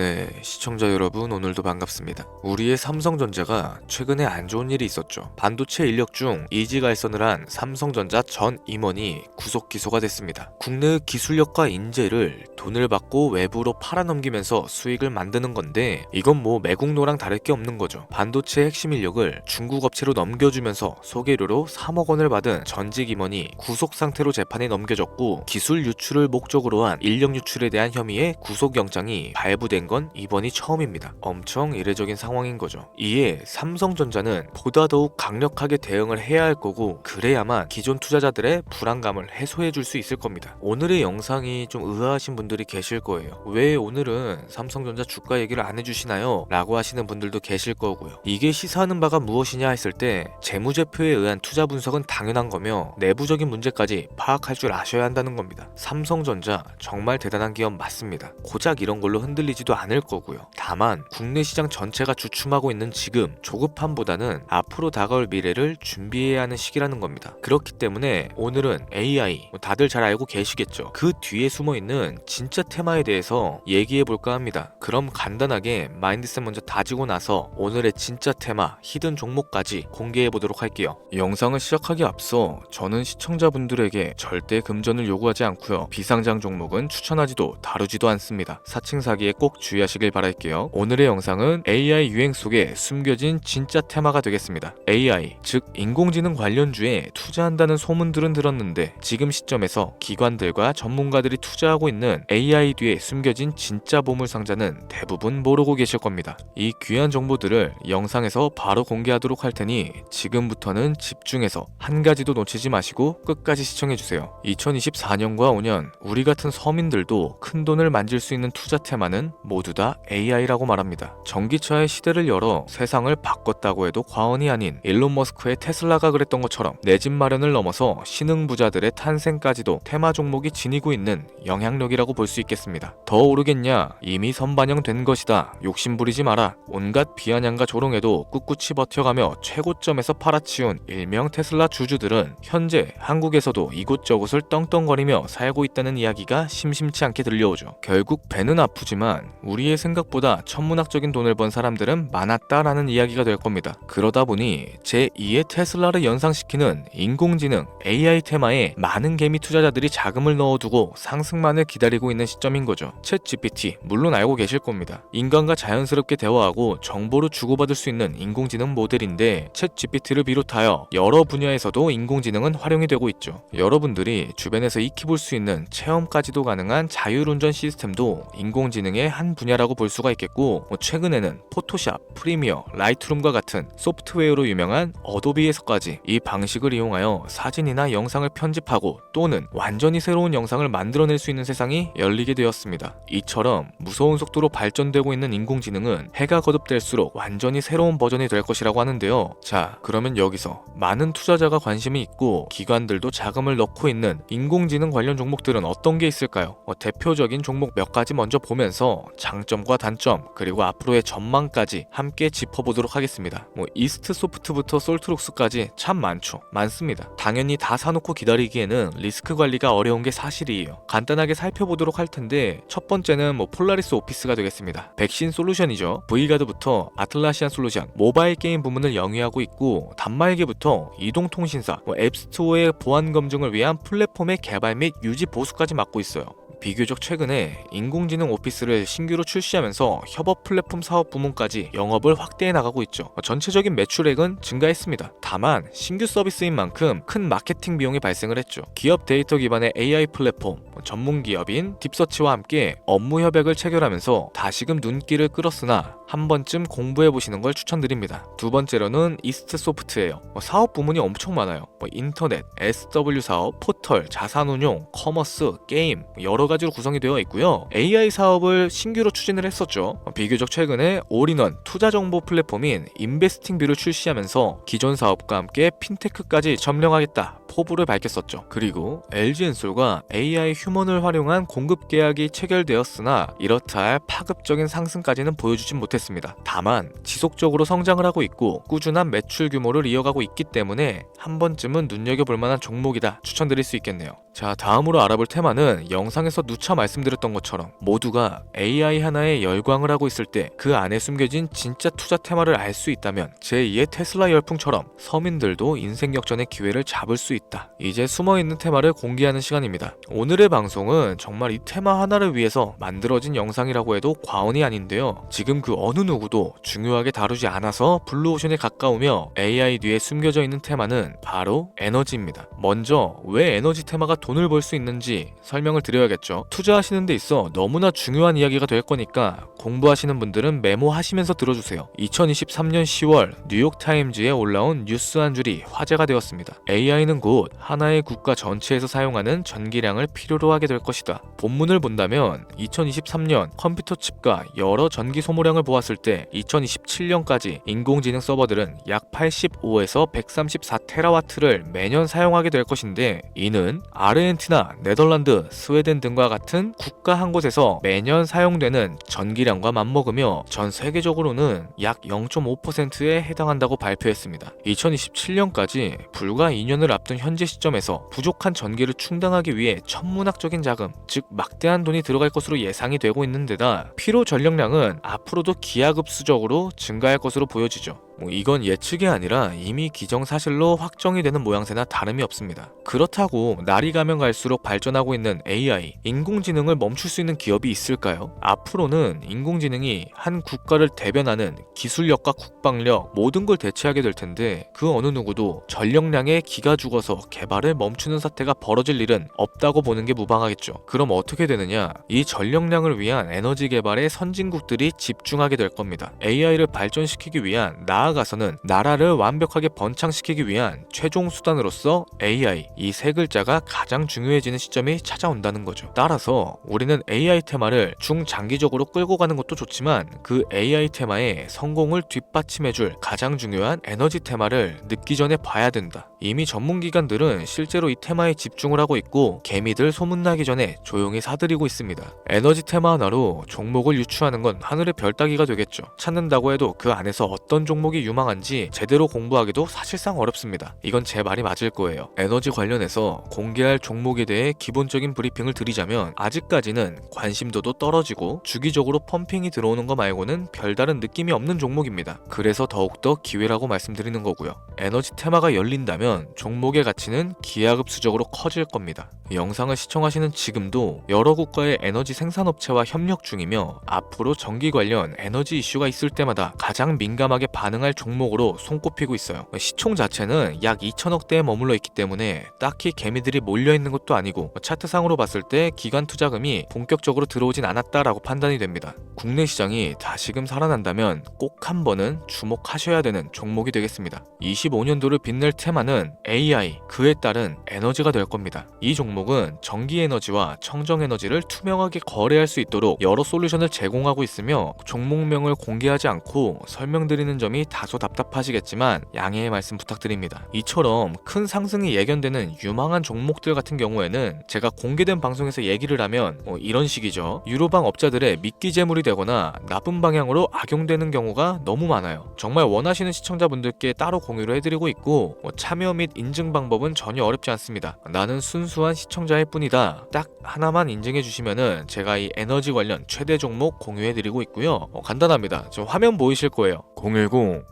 네, 시청자 여러분 오늘도 반갑습니다. 우리의 삼성전자가 최근에 안 좋은 일이 있었죠. 반도체 인력 중 이지 갈선을 한 삼성전자 전 임원이 구속 기소가 됐습니다. 국내의 기술력과 인재를 돈을 받고 외부로 팔아넘기면서 수익을 만드는 건데 이건 뭐 매국노랑 다를 게 없는 거죠. 반도체 핵심 인력을 중국 업체로 넘겨주면서 소개료로 3억 원을 받은 전직 임원이 구속 상태로 재판에 넘겨졌고 기술 유출을 목적으로 한 인력 유출에 대한 혐의의 구속 영장이 발부된 건 이번이 처음입니다. 엄청 이례적인 상황인 거죠. 이에 삼성전자는 보다 더욱 강력하게 대응을 해야 할 거고 그래야만 기존 투자자들의 불안감을 해소해 줄 수 있을 겁니다. 오늘의 영상이 좀 의아하신 분들이 계실 거예요. 왜 오늘은 삼성전자 주가 얘기를 안 해주시나요? 라고 하시는 분들도 계실 거고요. 이게 시사하는 바가 무엇이냐 했을 때 재무제표에 의한 투자 분석은 당연한 거며 내부적인 문제까지 파악할 줄 아셔야 한다는 겁니다. 삼성전자 정말 대단한 기업 맞습니다. 고작 이런 걸로 흔들리지도 않을 거고요. 다만 국내 시장 전체가 주춤하고 있는 지금 조급함보다는 앞으로 다가올 미래를 준비해야 하는 시기라는 겁니다. 그렇기 때문에 오늘은 AI 뭐 다들 잘 알고 계시겠죠. 그 뒤에 숨어 있는 진짜 테마에 대해서 얘기해 볼까 합니다. 그럼 간단하게 마인드셋 먼저 다지고 나서 오늘의 진짜 테마 히든 종목까지 공개해 보도록 할게요. 영상을 시작하기 앞서 저는 시청자분들에게 절대 금전을 요구하지 않고요. 비상장 종목은 추천하지도 다루지도 않습니다. 사칭 사기에 꼭 주의하시길 바랄게요. 오늘의 영상은 AI 유행 속에 숨겨진 진짜 테마가 되겠습니다. AI, 즉 인공지능 관련주에 투자한다는 소문들은 들었는데 지금 시점에서 기관들과 전문가들이 투자하고 있는 AI 뒤에 숨겨진 진짜 보물 상자는 대부분 모르고 계실 겁니다. 이 귀한 정보들을 영상에서 바로 공개하도록 할 테니 지금부터는 집중해서 한 가지도 놓치지 마시고 끝까지 시청해 주세요. 2024년과 5년 우리 같은 서민들도 큰 돈을 만질 수 있는 투자 테마는 모두 다 AI라고 말합니다. 전기차의 시대를 열어 세상을 바꿨다고 해도 과언이 아닌 일론 머스크의 테슬라가 그랬던 것처럼 내 집 마련을 넘어서 신흥 부자들의 탄생까지도 테마 종목이 지니고 있는 영향력이라고 볼 수 있겠습니다. 더 오르겠냐? 이미 선반영된 것이다. 욕심 부리지 마라. 온갖 비아냥과 조롱에도 꿋꿋이 버텨가며 최고점에서 팔아치운 일명 테슬라 주주들은 현재 한국에서도 이곳저곳을 떵떵거리며 살고 있다는 이야기가 심심치 않게 들려오죠. 결국 배는 아프지만 우리의 생각보다 천문학적인 돈을 번 사람들은 많았다라는 이야기가 될 겁니다. 그러다 보니 제2의 테슬라를 연상시키는 인공지능 AI 테마에 많은 개미 투자자들이 자금을 넣어두고 상승만을 기다리고 있는 시점인 거죠. 챗 GPT 물론 알고 계실 겁니다. 인간과 자연스럽게 대화하고 정보를 주고받을 수 있는 인공지능 모델인데 챗 GPT를 비롯하여 여러 분야에서도 인공지능은 활용이 되고 있죠. 여러분들이 주변에서 익히 볼 수 있는 체험까지도 가능한 자율운전 시스템도 인공지능의 한 분야라고 볼 수가 있겠고 뭐 최근에는 포토샵, 프리미어, 라이트룸과 같은 소프트웨어로 유명한 어도비에서까지 이 방식을 이용하여 사진이나 영상을 편집하고 또는 완전히 새로운 영상을 만들어낼 수 있는 세상이 열리게 되었습니다. 이처럼 무서운 속도로 발전되고 있는 인공지능은 해가 거듭될수록 완전히 새로운 버전이 될 것이라고 하는데요. 자, 그러면 여기서 많은 투자자가 관심이 있고 기관들도 자금을 넣고 있는 인공지능 관련 종목들은 어떤 게 있을까요? 어, 대표적인 종목 몇 가지 먼저 보면서 장점과 단점 그리고 앞으로의 전망까지 함께 짚어보도록 하겠습니다. 뭐 이스트 소프트부터 솔트룩스까지 참 많죠. 많습니다. 당연히 다 사놓고 기다리기에는 리스크 관리가 어려운 게 사실이에요. 간단하게 살펴보도록 할 텐데 첫 번째는 뭐 폴라리스 오피스가 되겠습니다. 백신 솔루션이죠. V가드부터 아틀라시안 솔루션, 모바일 게임 부문을 영위하고 있고 단말기부터 이동통신사, 뭐 앱스토어의 보안 검증을 위한 플랫폼의 개발 및 유지 보수까지 맡고 있어요. 비교적 최근에 인공지능 오피스를 신규로 출시하면서 협업 플랫폼 사업 부문까지 영업을 확대해 나가고 있죠. 전체적인 매출액은 증가했습니다. 다만 신규 서비스인 만큼 큰 마케팅 비용이 발생을 했죠. 기업 데이터 기반의 AI 플랫폼, 전문 기업인 딥서치와 함께 업무 협약을 체결하면서 다시금 눈길을 끌었으나 한 번쯤 공부해 보시는 걸 추천드립니다. 두 번째로는 이스트 소프트예요. 뭐 사업 부문이 엄청 많아요. 뭐 인터넷, SW 사업, 포털, 자산운용, 커머스, 게임 여러 가지로 구성이 되어 있고요. AI 사업을 신규로 추진을 했었죠. 비교적 최근에 올인원 투자 정보 플랫폼인 인베스팅뷰를 출시하면서 기존 사업과 함께 핀테크까지 점령하겠다 포부를 밝혔었죠. 그리고 LG엔솔과 AI 휴먼을 활용한 공급 계약이 체결되었으나 이렇다 할 파급적인 상승까지는 보여주진 못했습니다. 다만 지속적으로 성장을 하고 있고 꾸준한 매출 규모를 이어가고 있기 때문에 한 번쯤은 눈여겨볼 만한 종목이다 추천드릴 수 있겠네요. 자 다음으로 알아볼 테마는 영상에서 누차 말씀드렸던 것처럼 모두가 AI 하나에 열광을 하고 있을 때 그 안에 숨겨진 진짜 투자 테마를 알 수 있다면 제2의 테슬라 열풍처럼 서민들도 인생 역전의 기회를 잡을 수 있다. 이제 숨어있는 테마를 공개하는 시간입니다. 오늘의 방송은 정말 이 테마 하나를 위해서 만들어진 영상이라고 해도 과언이 아닌데요. 지금 그 어느 누구도 중요하게 다루지 않아서 블루오션에 가까우며 AI 뒤에 숨겨져 있는 테마는 바로 에너지입니다. 먼저 왜 에너지 테마가 돈을 벌 수 있는지 설명을 드려야겠죠. 투자하시는 데 있어 너무나 중요한 이야기가 될 거니까 공부하시는 분들은 메모하시면서 들어주세요. 2023년 10월 뉴욕타임즈에 올라온 뉴스 한 줄이 화제가 되었습니다. AI는 곧 하나의 국가 전체에서 사용하는 전기량을 필요로 하게 될 것이다. 본문을 본다면 2023년 컴퓨터 칩과 여러 전기 소모량을 보았을 때 2027년까지 인공지능 서버들은 약 85에서 134 테라와트를 매년 사용하게 될 것인데 이는 아르헨티나, 네덜란드, 스웨덴 등과 같은 국가 한 곳에서 매년 사용되는 전기량과 맞먹으며 전 세계적으로는 약 0.5%에 해당한다고 발표했습니다. 2027년까지 불과 2년을 앞둔 현재 시점에서 부족한 전기를 충당하기 위해 천문학적인 자금, 즉 막대한 돈이 들어갈 것으로 예상이 되고 있는 데다 필요 전력량은 앞으로도 기하급수적으로 증가할 것으로 보여지죠. 뭐 이건 예측이 아니라 이미 기정사실로 확정이 되는 모양새나 다름이 없습니다. 그렇다고 날이 가면 갈수록 발전하고 있는 AI, 인공지능을 멈출 수 있는 기업이 있을까요? 앞으로는 인공지능이 한 국가를 대변하는 기술력과 국방력 모든 걸 대체하게 될 텐데 그 어느 누구도 전력량에 기가 죽어서 개발을 멈추는 사태가 벌어질 일은 없다고 보는 게 무방하겠죠. 그럼 어떻게 되느냐? 이 전력량을 위한 에너지 개발에 선진국들이 집중하게 될 겁니다. AI를 발전시키기 위한 나아 가서는 나라를 완벽하게 번창시키기 위한 최종 수단으로서 AI 이 세 글자가 가장 중요해지는 시점이 찾아온다는 거죠. 따라서 우리는 AI 테마를 중장기적으로 끌고 가는 것도 좋지만 그 AI 테마의 성공을 뒷받침해줄 가장 중요한 에너지 테마를 늦기 전에 봐야 된다. 이미 전문기관들은 실제로 이 테마에 집중을 하고 있고 개미들 소문나기 전에 조용히 사들이고 있습니다. 에너지 테마 하나로 종목을 유추하는 건 하늘의 별 따기가 되겠죠. 찾는다고 해도 그 안에서 어떤 종목이 유망한지 제대로 공부하기도 사실상 어렵습니다. 이건 제 말이 맞을 거예요. 에너지 관련해서 공개할 종목에 대해 기본적인 브리핑을 드리자면 아직까지는 관심도도 떨어지고 주기적으로 펌핑이 들어오는 거 말고는 별다른 느낌이 없는 종목입니다. 그래서 더욱더 기회라고 말씀드리는 거고요. 에너지 테마가 열린다면 종목의 가치는 기하급수적으로 커질 겁니다. 이 영상을 시청하시는 지금도 여러 국가의 에너지 생산업체와 협력 중이며 앞으로 전기 관련 에너지 이슈가 있을 때마다 가장 민감하게 반응 할 종목으로 손꼽히고 있어요. 시총 자체는 약 2천억 대에 머물러 있기 때문에 딱히 개미들이 몰려 있는 것도 아니고 차트상으로 봤을 때 기관 투자금이 본격적으로 들어오진 않았다라고 판단이 됩니다. 국내 시장이 다시금 살아난다면 꼭 한 번은 주목하셔야 되는 종목이 되겠습니다. 25년도를 빛낼 테마는 AI, 그에 따른 에너지가 될 겁니다. 이 종목은 전기 에너지와 청정 에너지를 투명하게 거래할 수 있도록 여러 솔루션을 제공하고 있으며 종목명을 공개하지 않고 설명드리는 점이 다소 답답하시겠지만 양해의 말씀 부탁드립니다. 이처럼 큰 상승이 예견되는 유망한 종목들 같은 경우에는 제가 공개된 방송에서 얘기를 하면 뭐 이런 식이죠. 유로방 업자들의 미끼 재물이 되거나 나쁜 방향으로 악용되는 경우가 너무 많아요. 정말 원하시는 시청자분들께 따로 공유를 해드리고 있고 뭐 참여 및 인증 방법은 전혀 어렵지 않습니다. 나는 순수한 시청자일 뿐이다. 딱 하나만 인증해 주시면은 제가 이 에너지 관련 최대 종목 공유해 드리고 있고요. 어, 간단합니다. 지금 화면 보이실 거예요.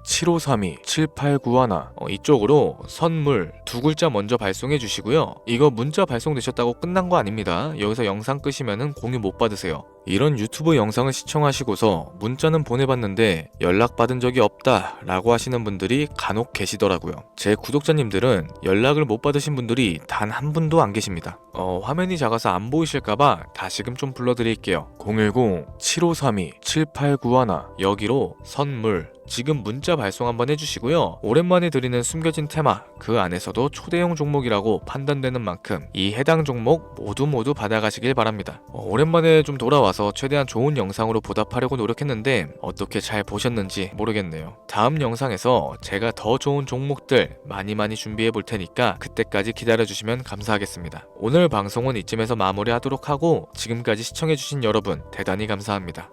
010-7532-7891 어, 이쪽으로 선물 두 글자 먼저 발송해 주시고요. 이거 문자 발송되셨다고 끝난 거 아닙니다. 여기서 영상 끄시면은 공유 못 받으세요. 이런 유튜브 영상을 시청하시고서 문자는 보내봤는데 연락받은 적이 없다 라고 하시는 분들이 간혹 계시더라고요. 제 구독자님들은 연락을 못 받으신 분들이 단 한 분도 안 계십니다. 어, 화면이 작아서 안 보이실까봐 다시금 좀 불러드릴게요. 010-7532-7891 여기로 선물 지금 문자 발송 한번 해주시고요. 오랜만에 드리는 숨겨진 테마, 그 안에서도 초대형 종목이라고 판단되는 만큼 이 해당 종목 모두 모두 받아가시길 바랍니다. 어, 오랜만에 좀 돌아와 서 최대한 좋은 영상으로 보답하려고 노력했는데 어떻게 잘 보셨는지 모르겠네요. 다음 영상에서 제가 더 좋은 종목들 많이 많이 준비해 볼 테니까 그때까지 기다려주시면 감사하겠습니다. 오늘 방송은 이쯤에서 마무리하도록 하고 지금까지 시청해주신 여러분 대단히 감사합니다.